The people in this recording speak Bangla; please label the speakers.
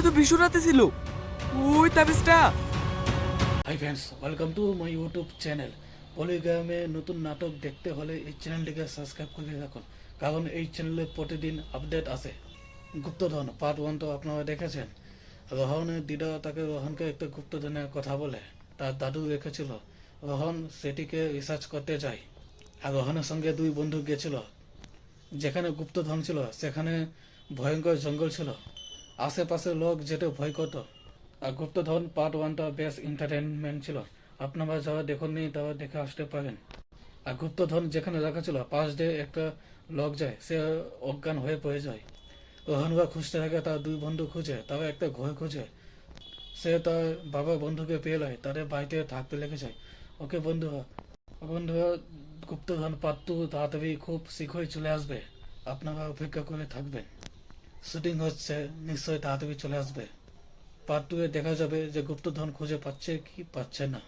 Speaker 1: তাবিজটা তো বিশুরাতে ছিল। ওই তাবিজটা।
Speaker 2: Hi friends welcome to my YouTube channel পলিগ্রামে নতুন নাটক দেখতে হলে এই চ্যানেলটিকে সাবস্ক্রাইব করে রাখুন। কারণ এই চ্যানেলে প্রতিদিন আপডেট আসে গুপ্তধন পার্ট ওয়ান তো আপনারা দেখেছেন। রোহনের দিদা তাকে রোহনকে একটা গুপ্তধনের কথা বলে। তার দাদু রেখেছিল। রোহন সেটিকে রিসার্চ করতে যায়। আর রোহনের সঙ্গে দুই বন্ধু গেছিল। যেখানে গুপ্তধন ছিল, সেখানে ভয়ঙ্কর জঙ্গল ছিল। আশেপাশে লোক যেতে ভয় করত। আর গুপ্তধন পার্ট ওয়ানটা বেশ এন্টারটেনমেন্ট ছিল। আপনারা যারা দেখুননি তারা দেখে আসতে পারেন। আর গুপ্তধন যেখানে রাখা ছিল, পাশ দিয়ে একটা লোক যায়, সে অজ্ঞান হয়ে পড়ে যায়। রোহনরা খুঁজতে থাকে, তার দুই বন্ধু খুঁজে, তারা একটা ঘর খুঁজে। সে তার বাবা বন্ধুকে পেয়ে নেয় তাদের বাড়িতে থাকতে লেগে যায়। ওকে বন্ধুরা বন্ধুরা, গুপ্তধন টু তাড়াতাড়ি খুব শীঘ্রই চলে আসবে। আপনারা অপেক্ষা করে থাকবেন। শুটিং হচ্ছে, নিশ্চয়ই তাড়াতাড়ি চলে আসবে। পার্ট টু এ দেখা যাবে যে গুপ্তধন খুঁজে পাচ্ছে কি পাচ্ছে না।